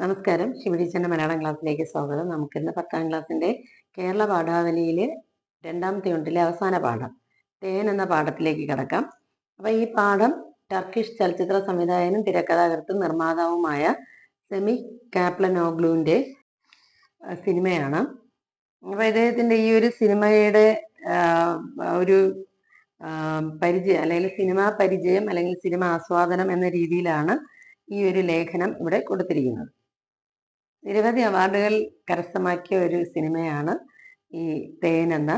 നമസ്കാരം. ശിവടീച്ചന്റെ മലയാളം ക്ലാസ്സിലേക്ക് സ്വാഗതം. നമുക്കിന്ന് പത്താം ക്ലാസ്സിന്റെ കേരള പാഠാവലിയിലെ രണ്ടാമത്തെ ഉണ്ടിലെ അവസാന പാഠം തേൻ എന്ന പാഠത്തിലേക്ക് കിടക്കാം. അപ്പൊ ഈ പാഠം ടർക്കിഷ് ചലച്ചിത്ര സംവിധായകനും തിരക്കഥാകൃത്തും നിർമ്മാതാവുമായ സെമി കാപ്ലനോഗ്ലുവിന്റെ അഹ് സിനിമയാണ്. അപ്പൊ ഇദ്ദേഹത്തിന്റെ ഈ ഒരു സിനിമയുടെ ഒരു പരിചയം അല്ലെങ്കിൽ സിനിമാ പരിചയം അല്ലെങ്കിൽ സിനിമ ആസ്വാദനം എന്ന രീതിയിലാണ് ഈ ഒരു ലേഖനം ഇവിടെ കൊടുത്തിരിക്കുന്നത്. നിരവധി അവാർഡുകൾ കരസ്ഥമാക്കിയ ഒരു സിനിമയാണ് ഈ തേൻ എന്ന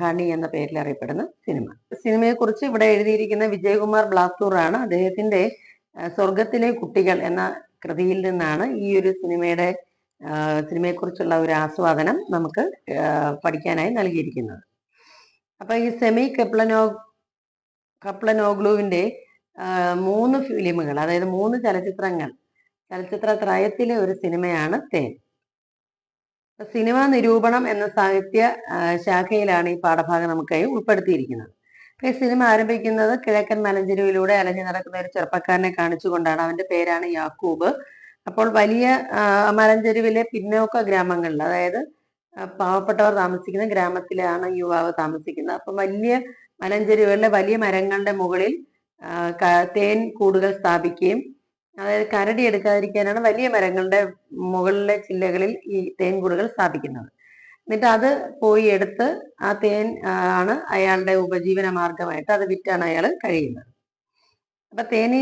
ഹണി എന്ന പേരിൽ അറിയപ്പെടുന്ന സിനിമ. സിനിമയെ കുറിച്ച് ഇവിടെ എഴുതിയിരിക്കുന്ന വിജയകുമാർ ബ്ലാത്തൂർ ആണ് അദ്ദേഹത്തിന്റെ സ്വർഗത്തിലെ കുട്ടികൾ എന്ന കൃതിയിൽ നിന്നാണ് ഈ ഒരു സിനിമയുടെ സിനിമയെക്കുറിച്ചുള്ള ഒരു ആസ്വാദനം നമുക്ക് പഠിക്കാനായി നൽകിയിരിക്കുന്നത്. അപ്പൊ ഈ സെമി കെപ്ലനോ കപ്ലനോഗ്ലുവിന്റെ മൂന്ന് ഫിലിമുകൾ അതായത് മൂന്ന് ചലച്ചിത്രങ്ങൾ ചലച്ചിത്ര ത്രയത്തിലെ ഒരു സിനിമയാണ് തേൻ. സിനിമാ നിരൂപണം എന്ന സാഹിത്യ ശാഖയിലാണ് ഈ പാഠഭാഗം നമുക്കായി ഉൾപ്പെടുത്തിയിരിക്കുന്നത്. ഈ സിനിമ ആരംഭിക്കുന്നത് കിഴക്കൻ മലഞ്ചെരുവിലൂടെ അലഞ്ഞു നടക്കുന്ന ഒരു ചെറുപ്പക്കാരനെ കാണിച്ചുകൊണ്ടാണ്. അവന്റെ പേരാണ് യാക്കൂബ്. അപ്പോൾ വലിയ മലഞ്ചെരുവിലെ പിന്നോക്ക ഗ്രാമങ്ങളിൽ അതായത് പാവപ്പെട്ടവർ താമസിക്കുന്ന ഗ്രാമത്തിലാണ് യുവാവ് താമസിക്കുന്നത്. അപ്പം വലിയ മലഞ്ചെരുവുകളിലെ വലിയ മരങ്ങളുടെ മുകളിൽ തേൻ കൂടുകൾ സ്ഥാപിക്കുകയും അതായത് കരടി എടുക്കാതിരിക്കാനാണ് വലിയ മരങ്ങളുടെ മുകളിലെ ചില്ലകളിൽ ഈ തേൻകൂടുകൾ സ്ഥാപിക്കുന്നത്. എന്നിട്ട് അത് പോയി എടുത്ത് ആ തേൻ ആണ് അയാളുടെ ഉപജീവന മാർഗമായിട്ട് അത് വിറ്റാണ് അയാൾ കഴിയുന്നത്. അപ്പൊ തേനി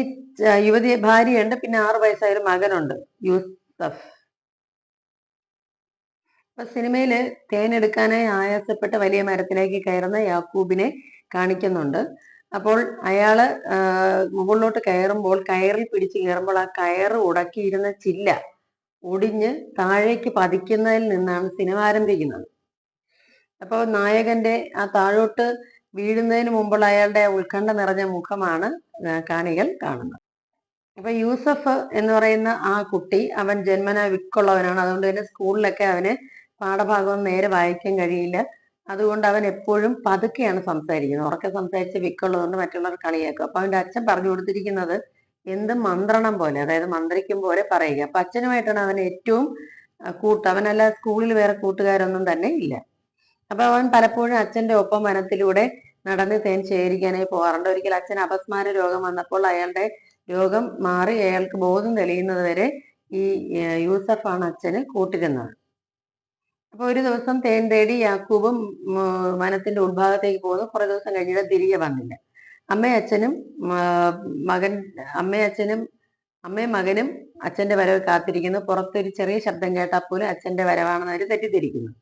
യുവതി ഭാര്യയുണ്ട് പിന്നെ ആറു വയസ്സായ ഒരു മകനുണ്ട് യൂസഫ്. അപ്പൊ സിനിമയിൽ തേനെടുക്കാനായി ആയാസപ്പെട്ട് വലിയ മരത്തിലേക്ക് കയറുന്ന യാക്കൂബിനെ കാണിക്കുന്നുണ്ട്. അപ്പോൾ അയാൾ മുകളിലോട്ട് കയറുമ്പോൾ കയറിൽ പിടിച്ച് കയറുമ്പോൾ ആ കയറ് ഉടക്കിയിരുന്ന ചില്ല ഒടിഞ്ഞ് താഴേക്ക് പതിക്കുന്നതിൽ നിന്നാണ് സിനിമ ആരംഭിക്കുന്നത്. അപ്പോൾ നായകന്റെ ആ താഴോട്ട് വീഴുന്നതിന് മുമ്പുള്ള അയാളുടെ ഉത്കണ്ഠ നിറഞ്ഞ മുഖമാണ് കാണികൾ കാണുന്നത്. അപ്പൊ യൂസഫ് എന്ന് പറയുന്ന ആ കുട്ടി അവൻ ജന്മന വിക്കുള്ളവനാണ്. അതുകൊണ്ട് തന്നെ സ്കൂളിലൊക്കെ അവന് പാഠഭാഗം നേരെ വായിക്കാൻ കഴിയില്ല. അതുകൊണ്ട് അവൻ എപ്പോഴും പതുക്കെയാണ് സംസാരിക്കുന്നത്. ഉറക്കെ സംസാരിച്ച് വിക്കുള്ളതുകൊണ്ട് മറ്റുള്ളവർ കളിയാക്കും അപ്പൊ അവന്റെ അച്ഛൻ പറഞ്ഞു കൊടുത്തിരിക്കുന്നത് എന്ത് മന്ത്രണം പോലെ അതായത് മന്ത്രിക്കും പോലെ പറയുക. അപ്പൊ അച്ഛനുമായിട്ടാണ് അവൻ ഏറ്റവും കൂട്ട് അവനല്ല സ്കൂളിൽ വേറെ കൂട്ടുകാരൊന്നും തന്നെ ഇല്ല. അപ്പൊ അവൻ പലപ്പോഴും അച്ഛന്റെ ഒപ്പം വനത്തിലൂടെ നടന്ന് തേൻ ശേഖരിക്കാനായി പോകാറുണ്ട്. ഒരിക്കൽ അച്ഛൻ അപസ്മാര രോഗം വന്നപ്പോൾ അയാളുടെ രോഗം മാറി അയാൾക്ക് ബോധം തെളിയുന്നത് വരെ ഈ യൂസഫാണ് അച്ഛന് കൂട്ടിരുന്നത്. അപ്പൊ ഒരു ദിവസം തേൻ തേടി യാക്കൂബും വനത്തിന്റെ ഉൾഭാഗത്തേക്ക് പോകുന്നു. കുറെ ദിവസം കഴിഞ്ഞിട്ട് തിരികെ വന്നില്ല. അമ്മയച്ഛനും മകൻ അമ്മയച്ഛനും അമ്മയും മകനും അച്ഛന്റെ വരവ് കാത്തിരിക്കുന്നു. പുറത്തൊരു ചെറിയ ശബ്ദം കേട്ടാൽ പോലും അച്ഛന്റെ വരവാണെന്ന് അവർ തെറ്റിദ്ധരിക്കുന്നു.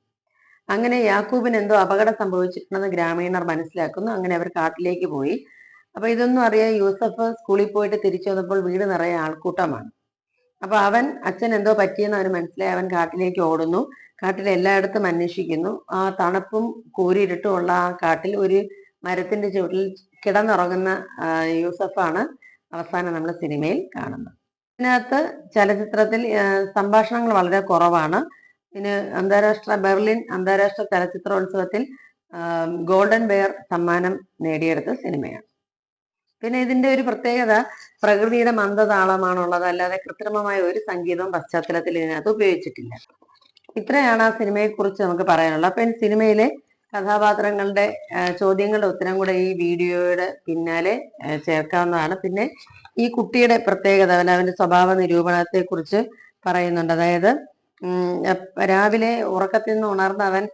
അങ്ങനെ യാക്കൂബിന് എന്തോ അപകടം സംഭവിച്ചിട്ടുണ്ടെന്ന് ഗ്രാമീണർ മനസ്സിലാക്കുന്നു. അങ്ങനെ അവർ കാട്ടിലേക്ക് പോയി. അപ്പൊ ഇതൊന്നും അറിയാൻ യൂസഫ് സ്കൂളിൽ പോയിട്ട് തിരിച്ചു വന്നപ്പോൾ വീട് നിറയെ ആൾക്കൂട്ടമാണ്. അപ്പൊ അവൻ അച്ഛൻ എന്തോ പറ്റിയെന്ന് അവന് മനസ്സിലായി. അവൻ കാട്ടിലേക്ക് ഓടുന്നു. കാട്ടിൽ എല്ലായിടത്തും അന്വേഷിക്കുന്നു. ആ തണുപ്പും കൂരിരുട്ടും ഉള്ള ആ കാട്ടിൽ ഒരു മരത്തിന്റെ ചുവട്ടിൽ കിടന്നുറങ്ങുന്ന യൂസഫാണ് അവസാനം നമ്മൾ സിനിമയിൽ കാണുന്നത്. ഇതിനകത്ത് ചലച്ചിത്രത്തിൽ സംഭാഷണങ്ങൾ വളരെ കുറവാണ്. പിന്നെ അന്താരാഷ്ട്ര ബെർലിൻ അന്താരാഷ്ട്ര ചലച്ചിത്രോത്സവത്തിൽ ഗോൾഡൻ ബെയർ സമ്മാനം നേടിയെടുത്ത സിനിമയാണ്. പിന്നെ ഇതിന്റെ ഒരു പ്രത്യേകത പ്രകൃതിയുടെ മന്ദതാളമാണുള്ളത്. അല്ലാതെ കൃത്രിമമായ ഒരു സംഗീതവും പശ്ചാത്തലത്തിൽ ഇതിനകത്ത് ഉപയോഗിച്ചിട്ടില്ല. ഇത്രയാണ് ആ സിനിമയെ കുറിച്ച് നമുക്ക് പറയാനുള്ളത്. അപ്പൊ സിനിമയിലെ കഥാപാത്രങ്ങളുടെ ചോദ്യങ്ങളുടെ ഉത്തരം കൂടെ ഈ വീഡിയോയുടെ പിന്നാലെ ചേർക്കാവുന്നതാണ്. പിന്നെ ഈ കുട്ടിയുടെ പ്രത്യേകത അവൻ അവന്റെ സ്വഭാവ നിരൂപണത്തെ കുറിച്ച് പറയുന്നുണ്ട്. അതായത് രാവിലെ ഉറക്കത്തിൽ നിന്ന് ഉണർന്ന് അവൻ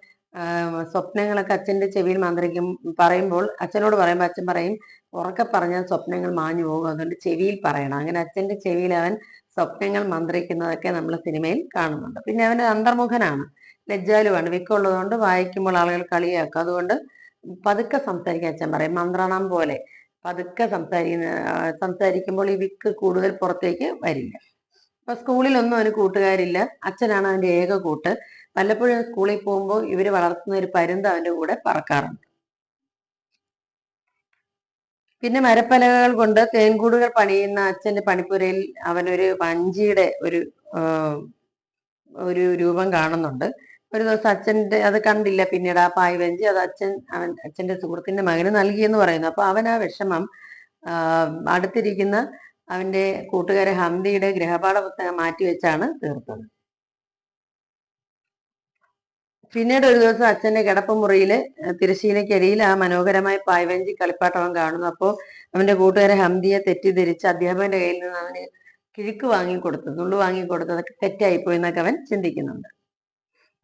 സ്വപ്നങ്ങളൊക്കെ അച്ഛന്റെ ചെവിയിൽ മന്ത്രിക്കും പറയുമ്പോൾ അച്ഛനോട് പറയുമ്പോൾ അച്ഛൻ പറയും ഉറക്കെ പറഞ്ഞാൽ സ്വപ്നങ്ങൾ മാഞ്ഞു പോകും. അതുകൊണ്ട് ചെവിയിൽ പറയണം. അങ്ങനെ അച്ഛന്റെ ചെവിയിൽ അവൻ സ്വപ്നങ്ങൾ മന്ത്രിക്കുന്നതൊക്കെ നമ്മൾ സിനിമയിൽ കാണുന്നുണ്ട്. പിന്നെ അവന് അന്തർമുഖനാണ്. ലജ്ജാലുവാണ്. വിക്കുള്ളതുകൊണ്ട് വായിക്കുമ്പോൾ ആളുകൾ കളിയാക്കും. അതുകൊണ്ട് പതുക്കെ സംസാരിക്കാൻ അച്ഛൻ പറയും. മന്ത്രണം പോലെ പതുക്കെ സംസാരിക്കുന്ന സംസാരിക്കുമ്പോൾ ഈ വിക്ക് കൂടുതൽ പുറത്തേക്ക് വരില്ല. അപ്പൊ സ്കൂളിലൊന്നും അവന് കൂട്ടുകാരില്ല. അച്ഛനാണ് അവന്റെ ഏക കൂട്ട്. വല്ലപ്പോഴും സ്കൂളിൽ പോകുമ്പോൾ ഇവർ വളർത്തുന്ന ഒരു പരുന്ത് അവന്റെ കൂടെ പറക്കാറുണ്ട്. പിന്നെ മരപ്പലകകൾ കൊണ്ട് തേൻകൂടുകൾ പണിയുന്ന അച്ഛന്റെ പണിപ്പുരയിൽ അവനൊരു വഞ്ചിയുടെ ഒരു ഒരു രൂപം കാണുന്നുണ്ട്. ഒരു ദിവസം അച്ഛന്റെ അത് കണ്ടില്ല. പിന്നീട് ആ പായ് വഞ്ചി അത് അച്ഛൻ അവൻ അച്ഛന്റെ സുഹൃത്തിന്റെ മകന് നൽകിയെന്ന് പറയുന്നു. അപ്പൊ അവൻ ആ വിഷമം അടുത്തിരിക്കുന്ന അവന്റെ കൂട്ടുകാരെ ഹംദിയുടെ ഗൃഹപാഠ പുസ്തകം മാറ്റിവെച്ചാണ് തീർത്തത്. പിന്നീട് ഒരു ദിവസം അച്ഛന്റെ കിടപ്പുമുറിയിൽ തിരശ്ശീലയ്ക്കരിയിൽ ആ മനോഹരമായ പായ്വഞ്ചി കളിപ്പാട്ടം അവൻ കാണുന്നു. അപ്പോൾ അവന്റെ കൂട്ടുകാരെ ഹംദിയെ തെറ്റിദ്ധരിച്ച് അധ്യാപകന്റെ കയ്യിൽ നിന്ന് അവന് കിഴുക്ക് വാങ്ങിക്കൊടുത്തു നുള്ളു വാങ്ങിക്കൊടുത്തതൊക്കെ തെറ്റായിപ്പോയി എന്നൊക്കെ അവൻ ചിന്തിക്കുന്നുണ്ട്.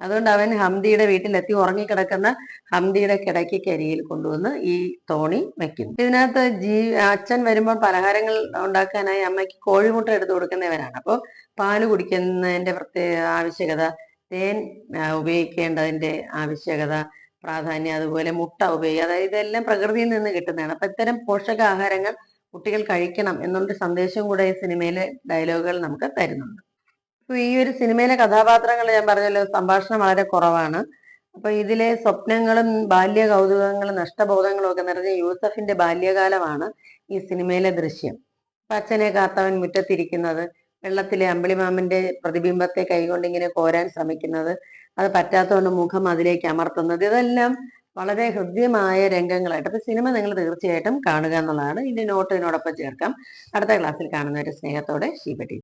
അതുകൊണ്ട് അവൻ ഹംദിയുടെ വീട്ടിലെത്തി ഉറങ്ങിക്കിടക്കുന്ന ഹംദിയുടെ കിടക്കയ്ക്കരിയിൽ കൊണ്ടുവന്ന് ഈ തോണി വെക്കുന്നു. ഇതിനകത്ത് ജീ അച്ഛൻ വരുമ്പോൾ പലഹാരങ്ങൾ ഉണ്ടാക്കാനായി അമ്മയ്ക്ക് കോഴിമുട്ട എടുത്തു കൊടുക്കുന്നവരാണ് അപ്പോൾ പാൽ കുടിക്കുന്നതിന്റെ പ്രത്യേക ആവശ്യകത തേൻ ഉപയോഗിക്കേണ്ടതിന്റെ ആവശ്യകത പ്രാധാന്യം അതുപോലെ മുട്ട ഉപയോഗിക്കുക അതായത് ഇതെല്ലാം പ്രകൃതിയിൽ നിന്ന് കിട്ടുന്നതാണ്. അപ്പൊ ഇത്തരം പോഷകാഹാരങ്ങൾ കുട്ടികൾ കഴിക്കണം എന്നുള്ള സന്ദേശം കൂടെ ഈ സിനിമയിലെ ഡയലോഗുകൾ നമുക്ക് തരുന്നുണ്ട്. അപ്പൊ ഈ ഒരു സിനിമയിലെ കഥാപാത്രങ്ങൾ ഞാൻ പറഞ്ഞല്ലോ സംഭാഷണം വളരെ കുറവാണ്. അപ്പൊ ഇതിലെ സ്വപ്നങ്ങളും ബാല്യ കൗതുകങ്ങളും നഷ്ടബോധങ്ങളും ഒക്കെ നിറഞ്ഞ യൂസഫിന്റെ ബാല്യകാലമാണ് ഈ സിനിമയിലെ ദൃശ്യം. അപ്പൊ അച്ഛനെ കാത്തവൻ മുറ്റത്തിരിക്കുന്നത് വെള്ളത്തിലെ അമ്പിളിമാമന്റെ പ്രതിബിംബത്തെ കൈകൊണ്ട് ഇങ്ങനെ കോരാൻ ശ്രമിക്കുന്നത് അത് പറ്റാത്തതുകൊണ്ട് മുഖം അതിലേക്ക് അമർത്തുന്നത് ഇതെല്ലാം വളരെ ഹൃദ്യമായ രംഗങ്ങളായിട്ട്. അപ്പൊ സിനിമ നിങ്ങൾ തീർച്ചയായിട്ടും കാണുക എന്നുള്ളതാണ്. ഇതിന്റെ നോട്ട് ഇതിനോടൊപ്പം ചേർക്കാം. അടുത്ത ക്ലാസ്സിൽ കാണുന്നവരെ സ്നേഹത്തോടെ ടീച്ചർ